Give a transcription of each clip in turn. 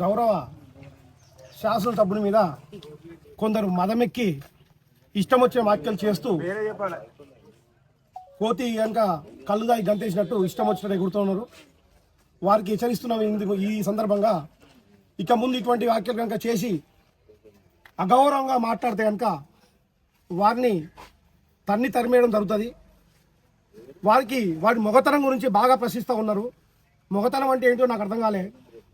గౌరవ శాసనసభ్యుని మీద కొందరు మదమెక్కి ఇష్టం వచ్చిన వ్యాఖ్యలు చేస్తూ కోతి కనుక కళ్ళుదాయి గంతేసినట్టు ఇష్టం వచ్చినట్టు ఎగురుతున్నారు వారికి హెచ్చరిస్తున్నాం ఇందుకు ఈ సందర్భంగా. ఇక ముందు ఇటువంటి వ్యాఖ్యలు కనుక చేసి అగౌరవంగా మాట్లాడితే కనుక వారిని తన్ని తరిమేయడం జరుగుతుంది. వారికి వారి మొగతనం గురించి బాగా ప్రశ్నిస్తూ ఉన్నారు. మొగతనం అంటే ఏంటో నాకు అర్థం కాలే.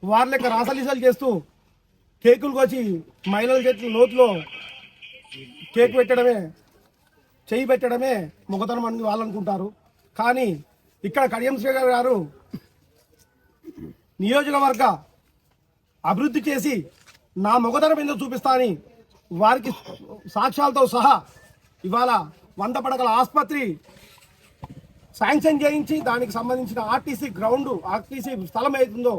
వారి లెక్క రాసలీసాలు చేస్తూ కేకులు వచ్చి మహిళల చేతుల నోట్లో కేక్ పెట్టడమే చేయి పెట్టడమే మొగతనం అని వాళ్ళు అనుకుంటారు. కానీ ఇక్కడ కడియం శ్రీగారు గారు నియోజకవర్గ అభివృద్ధి చేసి నా మొగతనం ఎందుకు చూపిస్తా అని వారికి సాక్ష్యాలతో సహా ఇవాళ వంద పడకల ఆసుపత్రి శాంక్షన్ చేయించి దానికి సంబంధించిన ఆర్టీసీ గ్రౌండ్ ఆర్టీసీ స్థలం ఏతుందో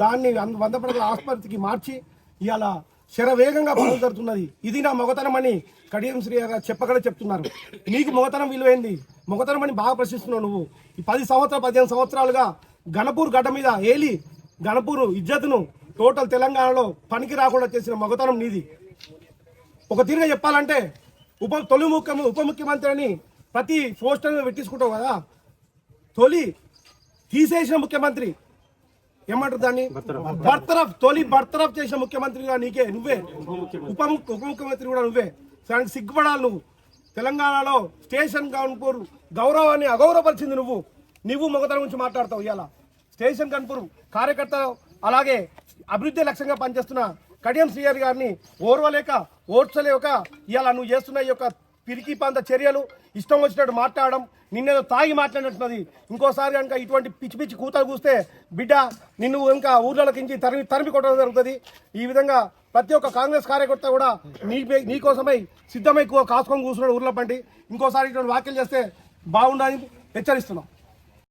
దాన్ని వంద పడకల ఆసుపత్రికి మార్చి ఇవాళ శరవేగంగా పనులు జరుగుతున్నది. ఇది నా మొగతనం అని కడియం శ్రీ గారు చెప్పగల చెప్తున్నారు. నీకు మొగతనం విలువైంది. మొగతనం అని బాగా ప్రశ్నిస్తున్నావు నువ్వు. ఈ పది సంవత్సరాలు పదిహేను సంవత్సరాలుగా గణపూర్ గడ్డ మీద ఏలి గణపూర్ ఇజ్జత్ను టోటల్ తెలంగాణలో పనికి రాకుండా చేసిన మొగతనం నీది. ఒక తీరుగా చెప్పాలంటే ఉప తొలి ముఖ్య ఉప ముఖ్యమంత్రి అని ప్రతి పోస్టర్ పెట్టించుకుంటావు కదా. తొలి తీసేసిన ముఖ్యమంత్రి. ఏమంటారు దాన్ని? బర్తరఫ్ తొలి బర్తరఫ్ చేసిన ముఖ్యమంత్రిగా నీకే నువ్వే. ఉప ఉప ముఖ్యమంత్రి కూడా నువ్వే. దానికి సిగ్గుపడాలి నువ్వు. తెలంగాణలో స్టేషన్ కాన్పూర్ గౌరవాన్ని అగౌరవపరిచింది నువ్వు. నువ్వు మొగతనం గురించి మాట్లాడతావు ఇవాళ స్టేషన్ కన్పూర్ కార్యకర్త అలాగే అభివృద్ధి లక్ష్యంగా పనిచేస్తున్న కడియం శ్రీహరి గారిని ఓర్వలేక ఓర్చలేక ఇవాళ నువ్వు చేస్తున్న ఈ యొక్క పిరికి పంత చర్యలు ఇష్టం వచ్చినట్టు మాట్లాడడం నిన్నేదో తాగి మాట్లాడినట్టున్నది. ఇంకోసారి కనుక ఇటువంటి పిచ్చి పిచ్చి కూతలు కూస్తే బిడ్డ నిన్ను ఇంకా ఊర్లకించి తరిమి తరిమి కొట్టడం జరుగుతుంది. ఈ విధంగా ప్రతి ఒక్క కాంగ్రెస్ కార్యకర్త కూడా నీ నీకోసమై సిద్ధమై కాసుకొని కూర్చున్నాడు ఊర్లో పండి. ఇంకోసారి ఇటువంటి వ్యాఖ్యలు చేస్తే బాగుండాలని హెచ్చరిస్తున్నాం.